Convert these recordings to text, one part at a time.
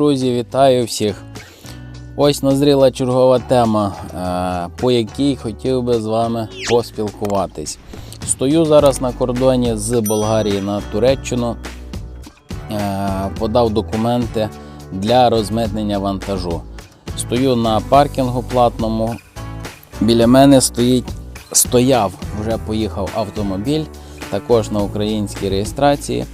Друзі, вітаю всіх! Ось назріла чергова тема, е, по якій хотів би з вами поспілкуватись. Стою зараз на кордоні з Болгарії на Туреччину, Е, подав документи для розмитнення вантажу. Стою на паркінгу платному. Біля мене стоїть, стояв, вже поїхав автомобіль, також на українській реєстрації.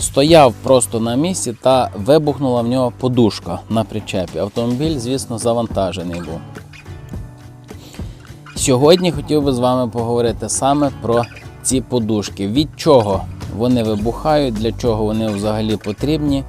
Стояв просто на місці та вибухнула в нього подушка на причепі. Автомобіль, звісно, завантажений був. Сьогодні хотів би з вами поговорити саме про ці подушки. Від чого вони вибухають, для чого вони взагалі потрібні,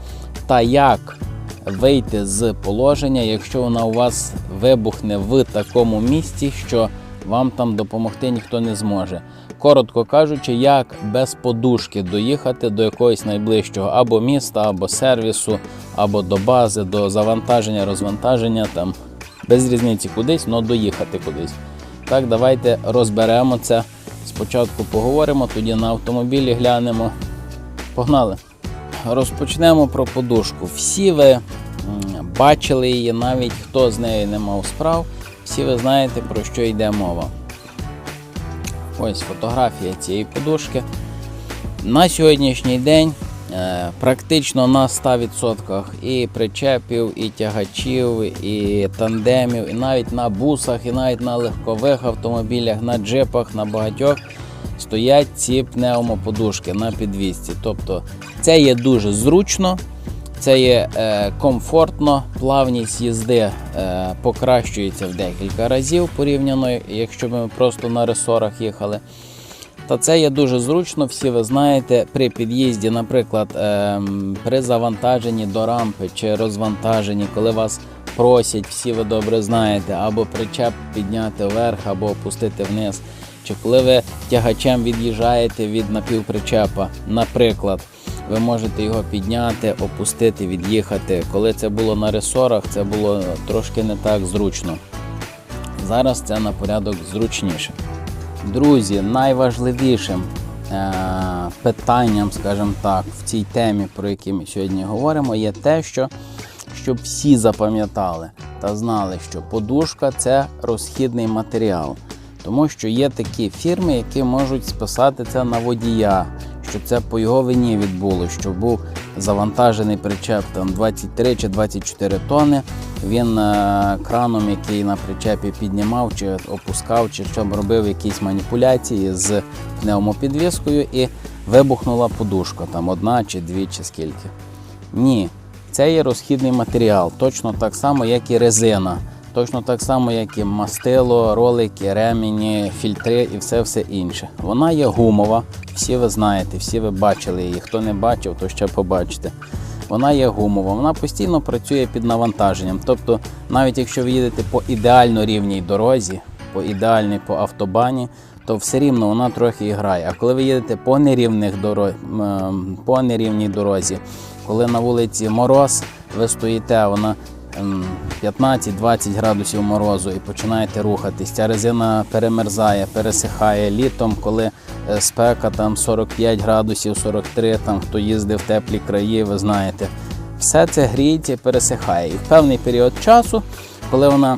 та як вийти з положення, якщо вона у вас вибухне в такому місці, що вам там допомогти ніхто не зможе. Коротко кажучи, як без подушки доїхати до якогось найближчого або міста, або сервісу, або до бази, до завантаження, розвантаження, там без різниці кудись, але доїхати кудись. Так, давайте розберемо це. Спочатку поговоримо, тоді на автомобілі глянемо. Погнали! Розпочнемо про подушку. Всі ви бачили її, навіть хто з нею не мав справ, всі ви знаєте, про що йде мова. Ось фотографія цієї подушки. На сьогоднішній день е, практично на 100% і причепів, і тягачів, і тандемів, і навіть на бусах, і навіть на легкових автомобілях, на джипах, на багатьох стоять ці пневмоподушки на підвісці. Тобто це є дуже зручно, це є е, комфортно, плавність їзди е, покращується в декілька разів порівняно, якщо ми просто на ресорах їхали. Та це є дуже зручно, всі ви знаєте, при під'їзді, наприклад, ем, при завантаженні до рампи чи розвантаженні, коли вас просять, всі ви добре знаєте, або причеп підняти вверх, або опустити вниз. Чи коли ви тягачем від'їжджаєте від напівпричепа, наприклад, ви можете його підняти, опустити, від'їхати. Коли це було на ресорах, це було трошки не так зручно. Зараз це на порядок зручніше. Друзі, найважливішим е, питанням, скажімо так, в цій темі, про які ми сьогодні говоримо, є те, що щоб всі запам'ятали та знали, що подушка це розхідний матеріал. Тому що є такі фірми, які можуть списати це на водія, що це по його вині відбулося, що був завантажений причеп там 23 чи 24 тонни. Він е, краном, який на причепі піднімав чи опускав, чи що робив якісь маніпуляції з пневмопідвіскою і вибухнула подушка, там одна чи дві, чи скільки. Ні, це є розхідний матеріал, точно так само, як і резина. Точно так само, як і мастило, ролики, ремені, фільтри і все все інше. Вона є гумова, всі ви знаєте, всі ви бачили її. Хто не бачив, то ще побачите. Вона є гумова, вона постійно працює під навантаженням. Тобто, навіть якщо ви їдете по ідеально рівній дорозі, по ідеальній по автобані, то все рівно вона трохи і грає. А коли ви їдете по нерівних доро... по нерівній дорозі, коли на вулиці мороз, ви стоїте, вона ем, 15-20 градусів морозу і починаєте рухатись. Ця резина перемерзає, пересихає літом, коли е, спека там 45 градусів, 43, там хто їздив в теплі краї, ви знаєте. Все це гріється і пересихає. І в певний період часу, коли вона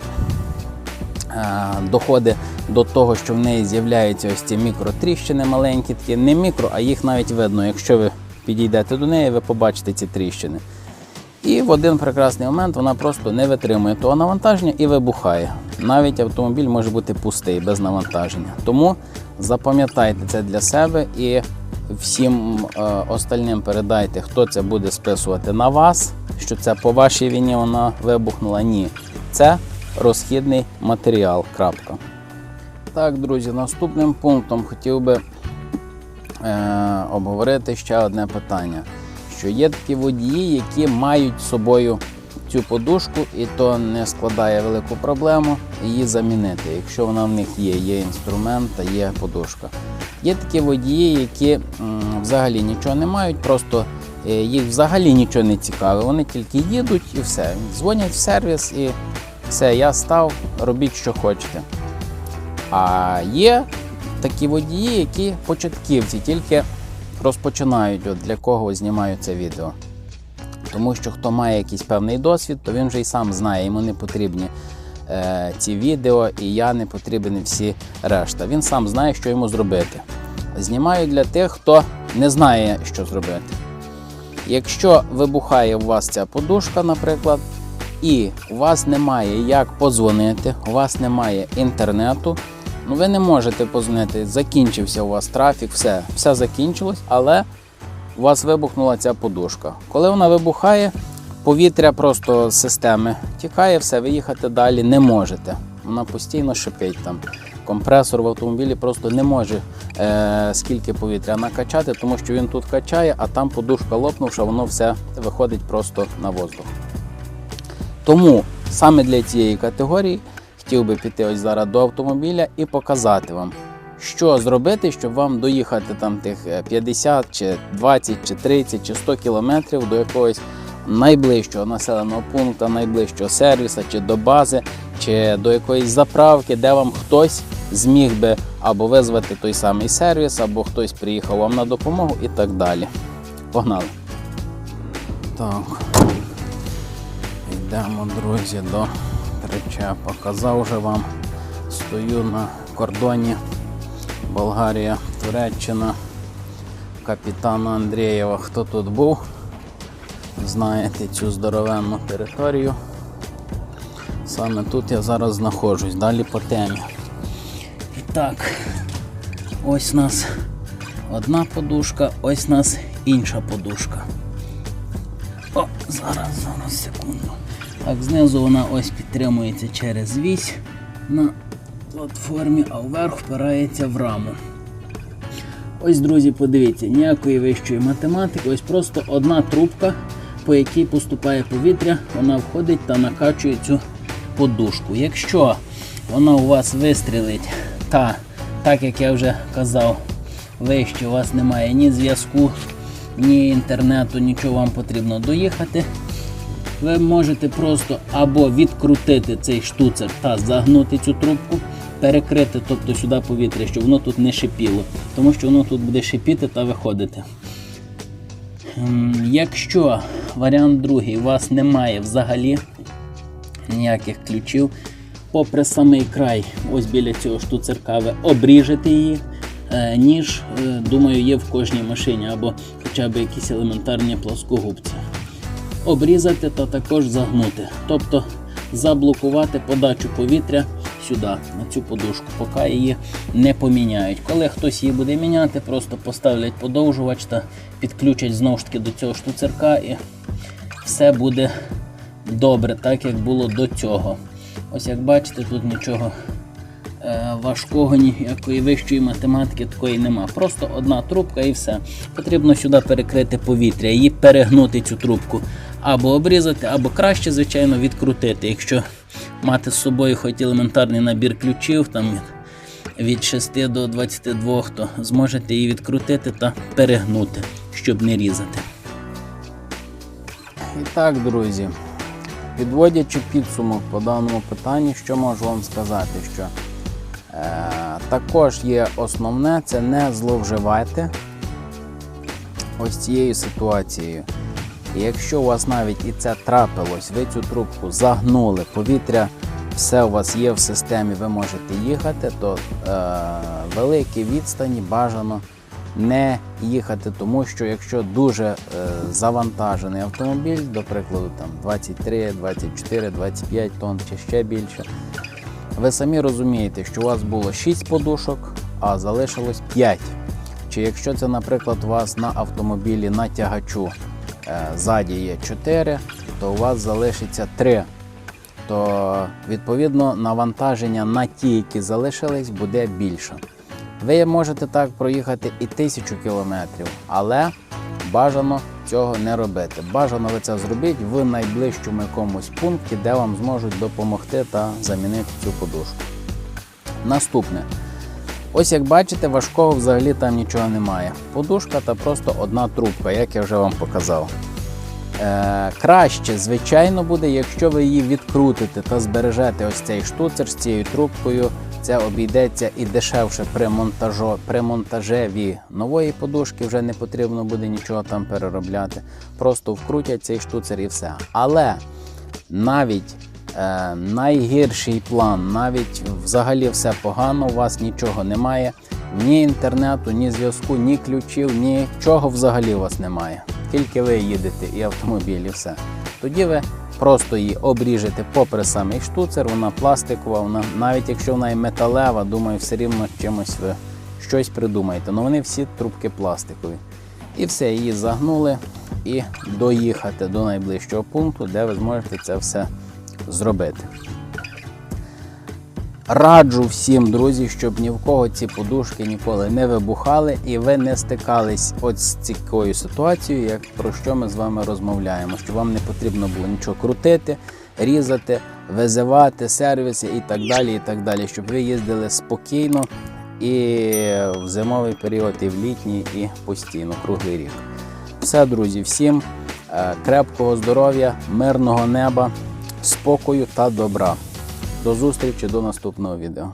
е, доходить до того, що в неї з'являються ось ці мікротріщини маленькі, такі не мікро, а їх навіть видно. Якщо ви підійдете до неї, ви побачите ці тріщини. І в один прекрасний момент вона просто не витримує того навантаження і вибухає. Навіть автомобіль може бути пустий без навантаження. Тому запам'ятайте це для себе і всім е, остальним передайте, хто це буде списувати на вас, що це по вашій війні вона вибухнула. Ні, це розхідний матеріал. Крапка. Так, друзі, наступним пунктом хотів би е, обговорити ще одне питання. Що є такі водії, які мають з собою цю подушку, і то не складає велику проблему її замінити, якщо вона в них є, є інструмент та є подушка. Є такі водії, які взагалі нічого не мають, просто е, їх взагалі нічого не цікавить. Вони тільки їдуть і все. Дзвонять в сервіс і все, я став, робіть, що хочете. А є такі водії, які початківці, тільки розпочинають, от для кого знімаю це відео. Тому що хто має якийсь певний досвід, то він вже й сам знає, йому не потрібні е, ці відео, і я не потрібен всі решта. Він сам знає, що йому зробити. Знімаю для тих, хто не знає, що зробити. Якщо вибухає у вас ця подушка, наприклад, і у вас немає як подзвонити, у вас немає інтернету, ви не можете подзвонити, закінчився у вас трафік, все, все закінчилось, але у вас вибухнула ця подушка. Коли вона вибухає, повітря просто з системи тікає, все, виїхати далі не можете. Вона постійно шипить там. Компресор в автомобілі просто не може е, скільки повітря накачати, тому що він тут качає, а там подушка лопнувши, воно все виходить просто на воздух. Тому саме для цієї категорії хотів би піти ось зараз до автомобіля і показати вам, що зробити, щоб вам доїхати там тих е, 50 чи 20 чи 30 чи 100 кілометрів до якогось найближчого населеного пункту, найближчого сервісу, чи до бази, чи до якоїсь заправки, де вам хтось зміг би або визвати той самий сервіс, або хтось приїхав вам на допомогу і так далі. Погнали. Так. Йдемо, друзі, до причепа. Казав вже вам, стою на кордоні Болгарія, Туреччина, капітана Андрієва. Хто тут був? Знаєте цю здоровенну територію. Саме тут я зараз знаходжусь, далі по темі. І так, ось у нас одна подушка, ось нас інша подушка. О, зараз, зараз, секунду. Так, знизу вона ось підтримується через вісь на платформі, а вверх впирається в раму. Ось, друзі, подивіться, ніякої вищої математики, ось просто одна трубка, по якій поступає повітря, вона входить та накачує цю подушку. Якщо вона у вас вистрілить, та, так як я вже казав, вище у вас немає ні зв'язку, ні інтернету, нічого вам потрібно доїхати. Ви можете просто або відкрутити цей штуцер та загнути цю трубку, перекрити, тобто сюди повітря, щоб воно тут не шипіло, тому що воно тут буде шипіти та виходити. Ем, Якщо варіант другий, у вас немає взагалі ніяких ключів, попри самий край, ось біля цього штуцерка, ви обріжете її. Е, Ніж, е, думаю, є в кожній машині або хоча б якісь елементарні плоскогубці обрізати та також загнути, тобто заблокувати подачу повітря сюди, на цю подушку, поки її не поміняють. Коли хтось її буде міняти, просто поставлять подовжувач та підключать знову ж таки до цього штуцерка і все буде добре, так як було до цього. Ось як бачите, тут нічого е, важкого, ніякої вищої математики такої нема. Просто одна трубка і все. Потрібно сюди перекрити повітря, її перегнути цю трубку. Або обрізати, або краще, звичайно, відкрутити. Якщо мати з собою хоч елементарний набір ключів, там від 6 до 22, то зможете її відкрутити та перегнути, щоб не різати. І так, друзі, підводячи підсумок по даному питанню, що можу вам сказати, що е, також є основне це не зловживайте ось цією ситуацією. І якщо у вас навіть і це трапилось, ви цю трубку загнули, повітря, все у вас є в системі, ви можете їхати, то е, великі відстані бажано не їхати, тому що якщо дуже е, завантажений автомобіль, до прикладу, там 23, 24, 25 тонн чи ще більше, ви самі розумієте, що у вас було 6 подушок, а залишилось 5. Чи якщо це, наприклад, у вас на автомобілі на тягачу ззаді є 4, то у вас залишиться 3. То відповідно навантаження на ті, які залишились, буде більше. Ви можете так проїхати і тисячу кілометрів, але бажано цього не робити. Бажано ви це зробіть в найближчому якомусь пункті, де вам зможуть допомогти та замінити цю подушку. Наступне. Ось як бачите, важкого взагалі там нічого немає. Подушка та просто одна трубка, як я вже вам показав. Е, краще, звичайно, буде, якщо ви її відкрутите та збережете ось цей штуцер з цією трубкою. Це обійдеться і дешевше при монтажу, при монтажеві нової подушки вже не потрібно буде нічого там переробляти. Просто вкрутять цей штуцер і все. Але навіть найгірший план, навіть взагалі все погано, у вас нічого немає, ні інтернету, ні зв'язку, ні ключів, нічого взагалі у вас немає. Тільки ви їдете і автомобіль, і все. Тоді ви просто її обріжете попри самий штуцер, вона пластикова, вона, навіть якщо вона і металева, думаю, все рівно чимось ви щось придумаєте. Ну вони всі трубки пластикові. І все, її загнули і доїхати до найближчого пункту, де ви зможете це все зробити. Раджу всім, друзі, щоб ні в кого ці подушки ніколи не вибухали і ви не стикались от з такою ситуацією, як про що ми з вами розмовляємо. Що вам не потрібно було нічого крутити, різати, визивати сервіси і так далі. і так далі, Щоб ви їздили спокійно і в зимовий період, і в літній, і постійно, круглий рік. Все, друзі, всім е, крепкого здоров'я, мирного неба, спокою та добра. До зустрічі до наступного відео.